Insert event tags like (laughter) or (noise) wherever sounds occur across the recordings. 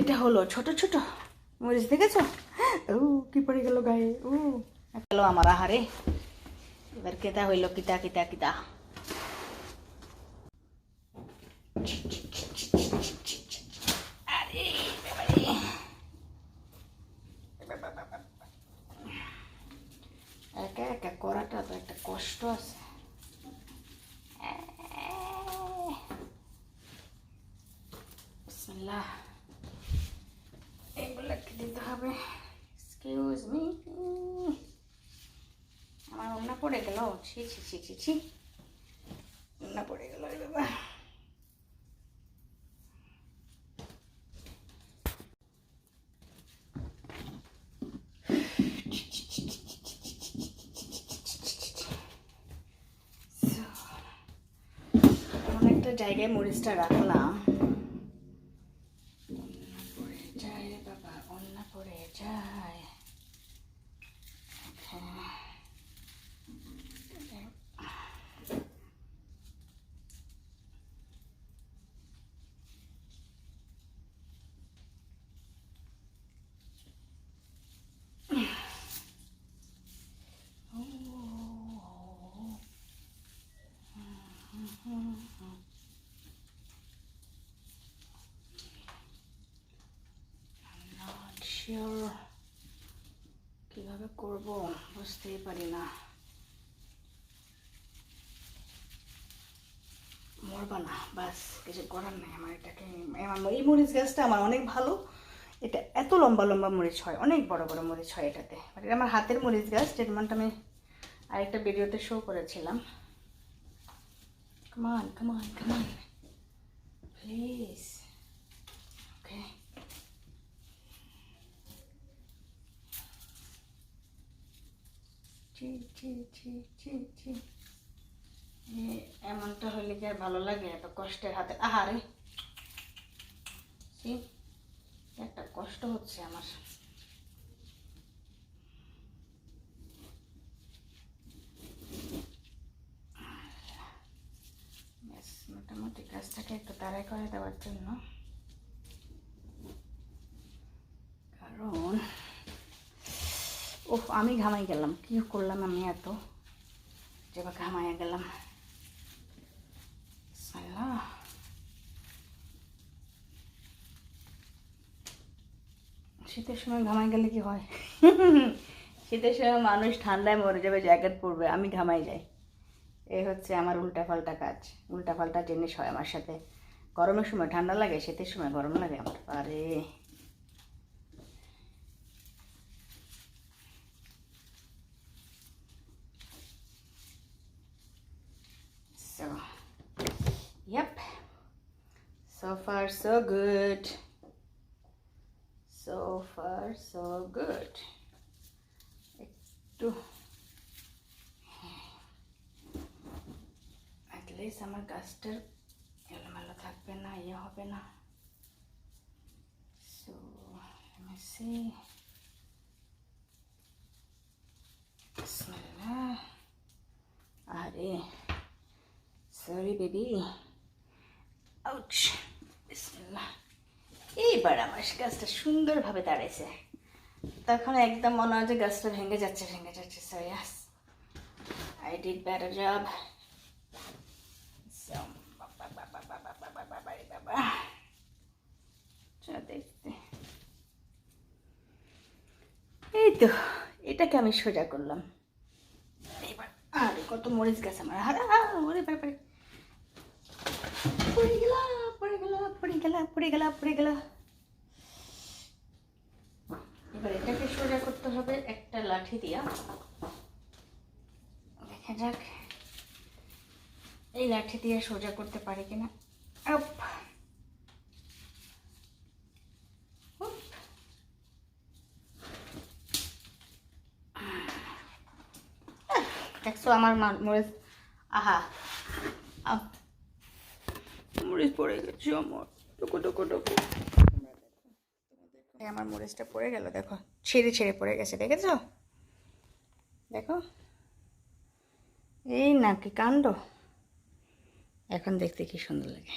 এটা হলো ছোট ছোট মরিচ, দেখেছ? ও, কি পড়ে গেল গায়ে? ও গেল আমার আহারে। এবার কেতা হইল কিতা কিতা কিতা। একা করাটা তো একটা কষ্ট আছে। হবে। এক্সকিউজ মি আমার অন্য পড়ে গেল। ছি ছি ছি ছি ছি। অন্য পড়ে গেল বাবা। জায়গায় মরিচটা রাখলাম অন্য পড়ে যায় রে বাবা অন্য পড়ে যায় হ্যাঁ। not sure কীভাবে করব বুঝতেই পারি না। মরবা না, বাস। কিছু করার নেই আমার এটাকে। আমার এই মরিচ গাছটা আমার অনেক ভালো। এটা এত লম্বা লম্বা মরিচ হয়, অনেক বড় বড় মরিচ হয় এটাতে। মানে এটা আমার হাতের মরিচ গাছ স্টেটমেন্ট আমি আরেকটা ভিডিওতে শো করেছিলাম। কামান কামান কামান প্লিজ ওকে ছি ছি ছি ছি ছি এমনটা হলে কি আর ভালো লাগে এত কষ্টের হাতে আহারে ছি, একটা কষ্ট হচ্ছে আমার মোটামুটি কাজটাকে একটু তাড়াই করে দেওয়ার জন্য ওহ, আমি ঘামাই গেলাম। কি করলাম আমি এত? যেবার ঘামাইয়া গেলাম। শীতের সময় ঘামাই গেলে কি হয়? শীতের সময় মানুষ ঠান্ডায় মরে যাবে জ্যাকেট পরবে, আমি ঘামাই যাই। এই হচ্ছে আমার উল্টা পাল্টা কাজ। উল্টা পাল্টা জিনিস হয় আমার সাথে। গরমের সময় ঠান্ডা লাগে, শীতের সময় গরম লাগে আমার। আরে। So far, so good. So far, so good. একটু অ্যাটলিস্ট আমার গাছটার এলোমেলো থাকবে না ইয়ে হবে না সো সি বিসমিল্লাহ আরে সরি বেবি আউচ বিসমিল্লাহ। এইবার আমার গাছটা সুন্দরভাবে দাঁড়াইছে। তখন একদম মনে হয় যে গাছটা ভেঙে যাচ্ছে ভেঙে যাচ্ছে। So yes I did better job দেখতে। এই তো, এটাকে আমি সোজা করলাম। এবার আরে কত মরিচ গাছ আমার। হারা ওরে ব্যাপারে পড়ে গেল পড়ে গেল পড়ে গেল পড়ে গেল। এবার এটাকে সোজা করতে হবে একটা লাঠি দিয়া। দেখা যাক। এই লাঠি দিয়ে সোজা করতে পারি কিনা। আপ। দেখছ আমার মরিচ আহা। আহ। মরিচ পড়ে গেছে আমার। টুকু টুকু টুকু আমার মরিচটা পড়ে গেল, দেখো। ছিঁড়ে ছিঁড়ে পড়ে গেছে, দেখেছ? দেখো? এই না, কি কাণ্ড? এখন দেখতে কি সুন্দর লাগে।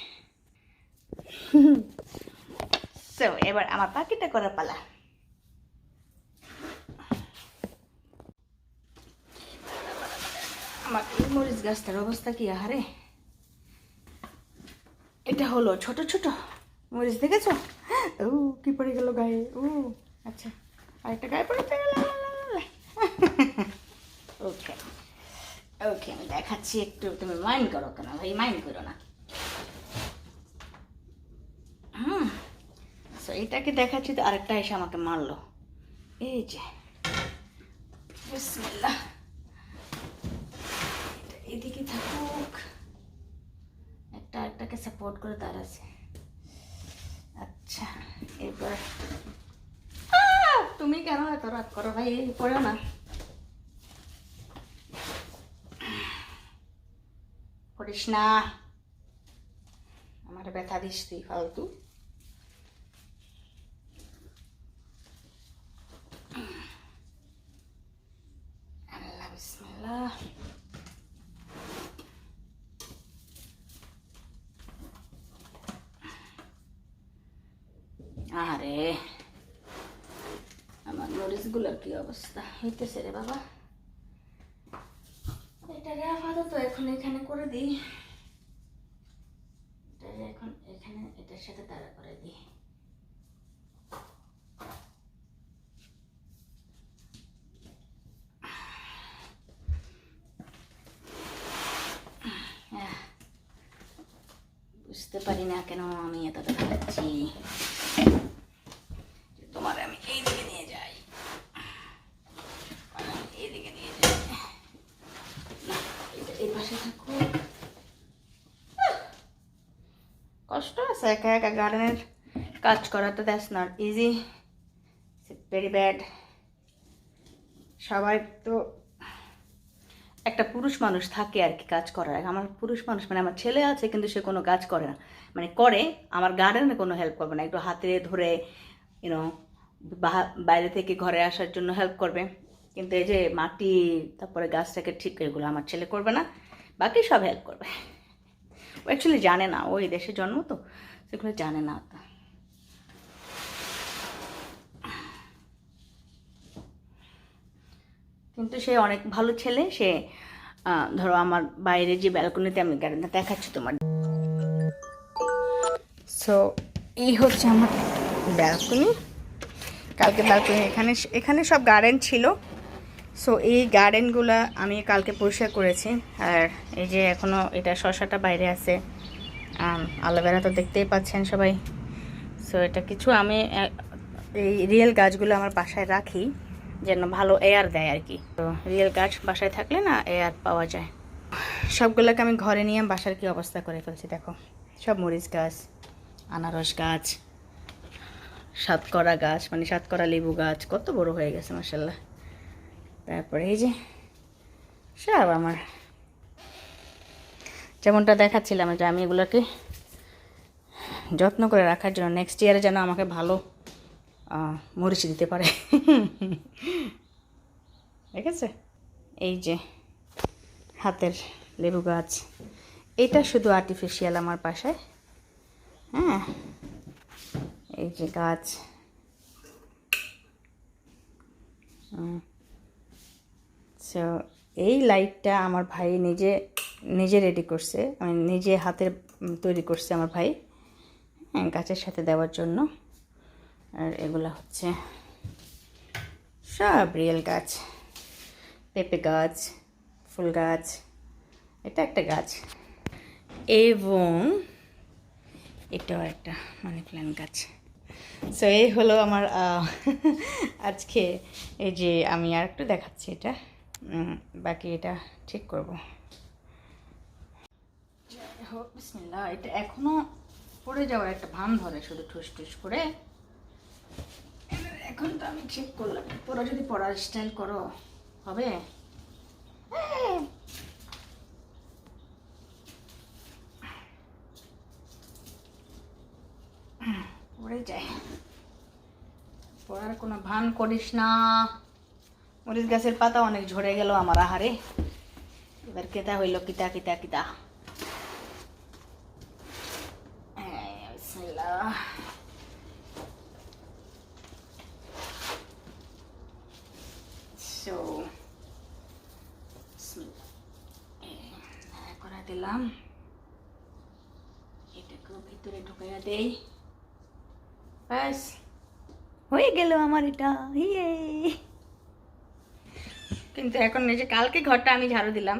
সো এবার আমার পাখিটা করার পালা। আমার মরিচ গাছটার অবস্থা কি আহারে? এটা হলো ছোট ছোট মরিচ, দেখেছ? ও কি পড়ে গেল গায়ে? ও আচ্ছা আরেকটা গায়ে পড়ে ওকে ওকে আমি দেখাচ্ছি একটু, তুমি মাইন্ড করো কেন? ভাই মাইন্ড করো না। হুম সো এটাকে দেখাচ্ছি তো আরেকটা এসে আমাকে মারলো। এই যে, বিসমিল্লাহ। এদিকে থাকুক। একটা সাপোর্ট করে আছে। আচ্ছা এবার তুমি কেন এত রাত করো ভাই? পড়ো না। করিস না। আমার ব্যথা দিস তুই, ফালতু আল্লাহ বিসমিল্লাহ আরে মরিচগুলোর কি অবস্থা? হইতেছে রে বাবা। এটাকে আপাতত এখন এখানে করে দিই। এটাকে এখন এখানে এটার সাথে তারা করে দিই। বুঝতে পারি না কেন আমি এত দেখাচ্ছি যে তোমার আমি এই দিকে নিয়ে যাই আর আমি এই দিকে নিয়ে যাই না, এটা এই পাশে থাকুক আহ, কষ্ট আছে একা একা গার্ডেনের কাজ করা তো that's not easy very bad সবাই তো একটা পুরুষ মানুষ থাকে আর কি কাজ করার আমার পুরুষ মানুষ মানে আমার ছেলে আছে কিন্তু সে কোনো কাজ করে না। মানে করে, আমার গার্ডেনে কোনো হেল্প করবে না। একটু হাতে ধরে ইউনো বাইরে থেকে ঘরে আসার জন্য হেল্প করবে। কিন্তু এই যে মাটি, তারপরে গাছটাকে ঠিক এগুলো আমার ছেলে করবে না, বাকি সব হেল্প করবে। ও অ্যাকচুয়ালি জানে না ওই দেশে জন্ম তো। সেগুলো জানে না। কিন্তু সে অনেক ভালো ছেলে, সে ধরো আমার বাইরে যে ব্যালকনিতে আমি গার্ডেনটা দেখাচ্ছি তোমার। সো এই হচ্ছে আমার ব্যালকনি। কালকে ব্যালকনি এখানে এখানে সব গার্ডেন ছিল। সো এই গার্ডেনগুলো আমি কালকে পরিষ্কার করেছি। আর এই যে এখনও এটা শশাটা বাইরে আছে। আলোভেরা তো দেখতেই পাচ্ছেন সবাই। সো এটা কিছু আমি এই রিয়েল গাছগুলো আমার বাসায় রাখি, যেন ভালো এয়ার দেয় আর কি। তো রিয়েল গাছ বাসায় থাকলে না এয়ার পাওয়া যায়। সবগুলোকে আমি ঘরে নিয়ে বাসার কি অবস্থা করে ফেলছি, দেখো। সব মরিচ গাছ, আনারস গাছ, সাতকরা গাছ মানে সাতকরা লেবু গাছ, কত বড় হয়ে গেছে মাসাল্লাহ তারপরে এই যে, সব আমার। যেমনটা দেখাচ্ছিলাম যে আমি এগুলোকে যত্ন করে রাখার জন্য নেক্সট ইয়ারে যেন আমাকে ভালো মরিচ দিতে পারে। ঠিক আছে এই যে হাতের লেবু গাছ, এটা শুধু আর্টিফিশিয়াল আমার পাশে হ্যাঁ এই যে গাছ। এই লাইটটা আমার ভাই নিজে নিজে রেডি করছে আমি নিজে হাতের তৈরি করছে আমার ভাই হ্যাঁ গাছের সাথে দেওয়ার জন্য। আর এগুলো হচ্ছে সব রিয়েল গাছ। পেঁপে গাছ, ফুল গাছ, এটা একটা গাছ। এবং এটাও একটা মানি প্ল্যান্ট গাছ। সো এই হলো আমার (laughs) আজকে এই যে আমি আর একটু দেখাচ্ছি এটা। বাকি এটা ঠিক করব। বিসমিল্লাহ, এটা এখনও পড়ে যাওয়ার একটা ভান ধরে শুধু ঠুস ঠুস করে। এখন তো আমি ঠিক করলাম তোরা যদি পড়ার স্টাইল করো হবে। পড়ে যায়। পড়ার কোনো ভান করিস না। মরিচ গাছের পাতা অনেক ঝরে গেল আমার আহারে। এবার কেতা হইল কিতা কিতা কিতা। ভিতরে ব্যাস হয়ে আমার এটা কিন্তু এখন এই যে কালকে ঘরটা আমি ঝাড়ু দিলাম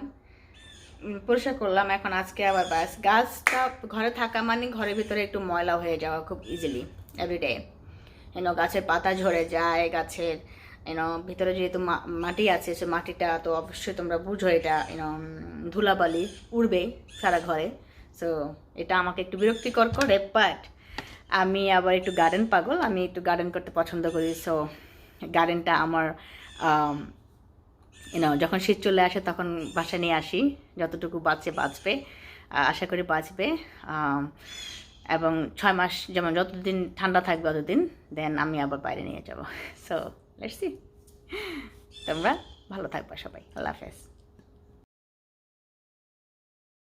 পরিষ্কার করলাম এখন আজকে আবার ব্যাস। গাছটা ঘরে থাকা মানে ঘরের ভিতরে একটু ময়লা হয়ে যাওয়া খুব ইজিলি এভরিডে এন গাছের পাতা ঝরে যায় গাছের এন ভিতরে যেহেতু মাটি আছে সে মাটিটা তো অবশ্যই তোমরা বুঝো এটা এন ধুলাবালি উড়বে সারা ঘরে। সো এটা আমাকে একটু বিরক্তিকর করে বাট আমি আবার একটু গার্ডেন পাগল আমি একটু গার্ডেন করতে পছন্দ করি। সো গার্ডেনটা আমার আম, ইউনো যখন শীত চলে আসে তখন বাসা নিয়ে আসি, যতটুকু বাঁচে বাঁচবে আশা করি বাঁচবে এবং ছয় মাস যেমন যতদিন ঠান্ডা থাকবে ততদিন দেন আমি আবার বাইরে নিয়ে যাব। (laughs) সো লেটসি তোমরা ভালো থাকবা সবাই। আল্লাহ হাফেজ।